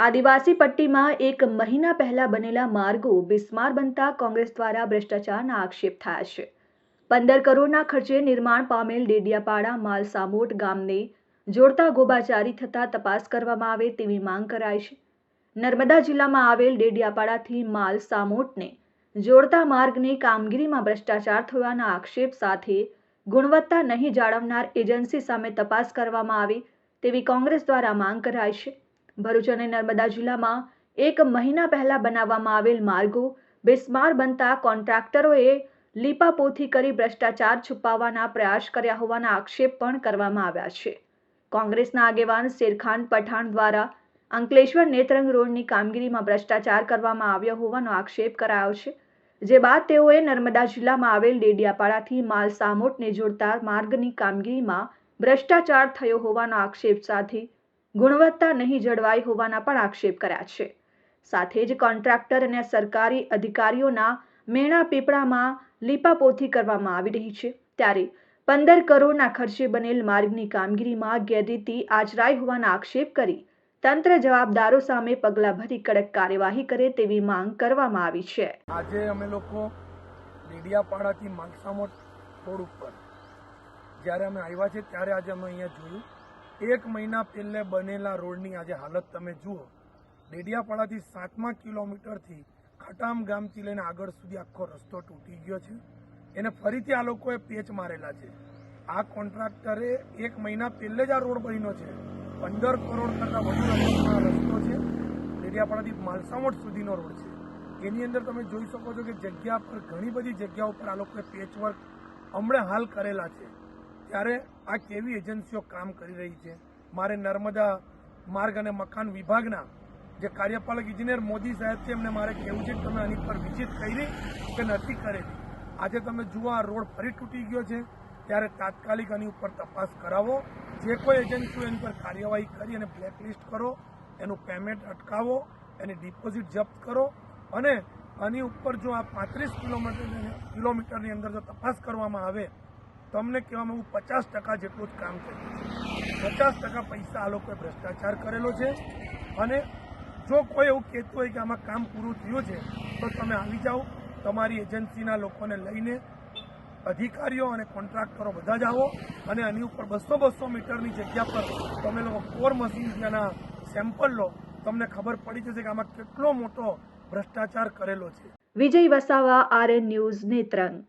આદિવાસી પટ્ટીમાં એક મહિના પહેલા બનેલા માર્ગો બિસ્માર બનતા કોંગ્રેસ દ્વારા ભ્રષ્ટાચારના આક્ષેપ થયા છે. પંદર કરોડના ખર્ચે નિર્માણ પામેલ ડેડિયાપાડા માલસામોટ ગામને જોડતા ગોબાચારી થતા તપાસ કરવામાં આવે તેવી માંગ કરાય છે. નર્મદા જિલ્લામાં આવેલ ડેડિયાપાડાથી માલ સામોટને જોડતા માર્ગની કામગીરીમાં ભ્રષ્ટાચાર થવાના આક્ષેપ સાથે ગુણવત્તા નહીં જાળવનાર એજન્સી સામે તપાસ કરવામાં આવે તેવી કોંગ્રેસ દ્વારા માંગ કરાય છે. ભરૂચ અને નર્મદા જિલ્લામાં એક મહિના પહેલા બનાવવામાં આવેલ માર્ગો બિસ્માર બનતા કોન્ટ્રાક્ટરોએ લીપાપોથી કરી ભ્રષ્ટાચાર છુપાવવાના પ્રયાસ કર્યા હોવાના આક્ષેપ પણ કરવામાં આવ્યા છે. કોંગ્રેસના આગેવાન શેરખાન પઠાણ દ્વારા અંકલેશ્વર નેત્રંગ રોડની કામગીરીમાં ભ્રષ્ટાચાર કરવામાં આવ્યો હોવાનો આક્ષેપ કરાયો છે, જે બાદ તેઓએ નર્મદા જિલ્લામાં આવેલ ડેડિયાપાડાથી માલ સામોટને જોડતા માર્ગની કામગીરીમાં ભ્રષ્ટાચાર થયો હોવાનો આક્ષેપ સાથે ગુણવત્તા નહીં જળવાઈ હોવાના પણ આક્ષેપ કર્યા છે. સાથે જ કોન્ટ્રાક્ટર અને સરકારી અધિકારીઓના મેણા પીપળામાં લીપાપોથી કરવામાં આવી રહી છે. ત્યારે પંદર કરોડના ખર્ચે બનેલ માર્ગની કામગીરીમાં ગેરરીતિ આચરાઈ હોવાના આક્ષેપ કરી તંત્ર જવાબદારો સામે પગલાં ભરી કડક કાર્યવાહી કરે તેવી માંગ કરવામાં આવી છે. આજે અમે લોકો ડેડિયાપાડાથી માલસામોટ રોડ ઉપર જ્યારે અમે આવ્યા છે, ત્યારે આજે અમે અહીંયા જોયું. એક મહિના પહેલે બનેલા રોડની આજે હાલત તમે જુઓ. ડેડિયાપાડાથી સાતમા કિલોમીટરથી ખટામ ગામથી લઈને આગળ સુધી આખો રસ્તો તૂટી ગયો છે. એને ફરીથી આ લોકોએ પેચ મારેલા છે. આ કોન્ટ્રાક્ટરે એક મહિના પહેલે જ આ રોડ બન્યો છે. પંદર કરોડ કરતાં વધુ રસ્તો છે. ડેડિયાપાડાથી માલસામોટ સુધીનો રોડ છે. એની અંદર તમે જોઈ શકો છો કે જગ્યા પર ઘણી બધી જગ્યાઓ પર આ લોકોએ પેચવર્ક હમણાં હાલ કરેલા છે. ત્યારે આ કેવી એજન્સીઓ કામ કરી રહી છે? મારે નર્મદા માર્ગ અને મકાન વિભાગના જે કાર્યપાલક ઇજનેર મોદી સાહેબ છે, એમને મારે કહેવું છે કે તમે આની પર વિઝિટ કરી કે નથી કરેલી આજે તમે જુઓ, આ રોડ ફરી તૂટી ગયો છે. ત્યારે તાત્કાલિક આની ઉપર તપાસ કરાવો. જે કોઈ એજન્સીઓ એની પર કાર્યવાહી કરી અને બ્લેકલિસ્ટ કરો. એનું પેમેન્ટ અટકાવો, એની ડિપોઝિટ જપ્ત કરો અને આની ઉપર જો આ પાંત્રીસ કિલોમીટર કિલોમીટરની અંદર જો તપાસ કરવામાં આવે તમને કહેવામાં હું પચાસ ટકા જેટલું જ કામ કર્યું પચાસ ટકા પૈસા આ લોકોએ ભ્રષ્ટાચાર કરેલો છે અને જો કોઈ એવું કહેતું હોય કે આમાં કામ પૂરું થયું છે, તો તમે આવી જાઓ, તમારી એજન્સીના લોકોને લઈને અધિકારીઓ અને કોન્ટ્રાક્ટરો બધા જ આવો અને આની ઉપર બસો બસો મીટરની જગ્યા પર તમે લોકો કોર મશીનના સેમ્પલ લો. તમને ખબર પડી જશે કે આમાં કેટલો મોટો ભ્રષ્ટાચાર કરેલો છે. Vijay Vasava, RN news, Netrang.